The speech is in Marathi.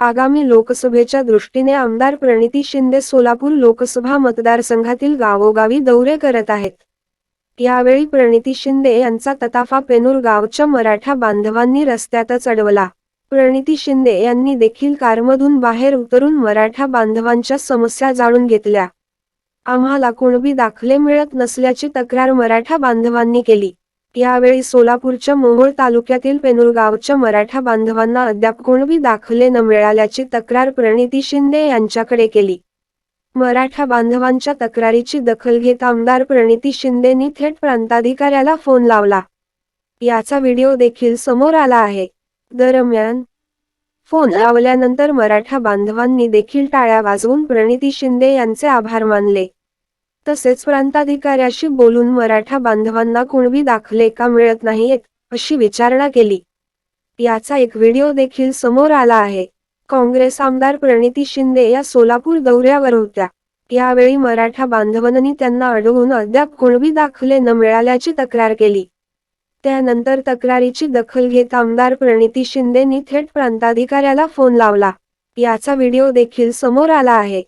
आगामी लोकसभेच्या दृष्टीने आमदार प्रणिती शिंदे सोलापूर लोकसभा मतदारसंघातील गावोगावी दौरे करत आहेत. यावेळी प्रणिती शिंदे यांचा तताफा पेनूर गावच्या मराठा बांधवांनी रस्त्यातच अडवला. प्रणिती शिंदे यांनी देखील कारमधून बाहेर उतरून मराठा बांधवांच्या समस्या जाणून घेतल्या. आम्हाला कुणबी दाखले मिळत नसल्याची तक्रार मराठा बांधवांनी केली. यावेळी सोलापूरच्या मोहोळ तालुक्यातील पेनुरगावच्या मराठा बांधवांना अद्याप कोणबी दाखले न मिळाल्याची तक्रार प्रणिती शिंदे यांच्याकडे केली. मराठा बांधवांच्या तक्रारीची दखल घेत आमदार प्रणिती शिंदेनी थेट प्रांताधिकाऱ्याला फोन लावला. याचा व्हिडिओ देखील समोर आला आहे. दरम्यान फोन लावल्यानंतर मराठा बांधवांनी देखील टाळ्या वाजवून प्रणिती शिंदे यांचे आभार मानले. तसेच प्रांताधिकाऱ्याशी बोलून मराठा बांधवांना कुणबी दाखले का मिळत नाहीत अशी विचारणा केली. याचा एक व्हिडिओ देखील समोर आला आहे. काँग्रेस आमदार प्रणिती शिंदे या सोलापूर दौऱ्यावर होत्या. यावेळी मराठा बांधवांनी त्यांना अडवून अद्याप कुणबी दाखले न मिळाल्याची तक्रार केली. त्यानंतर तक्रारीची दखल घेत आमदार प्रणिती शिंदेनी थेट प्रांताधिकाऱ्याला फोन लावला. याचा व्हिडिओ देखील समोर आला आहे.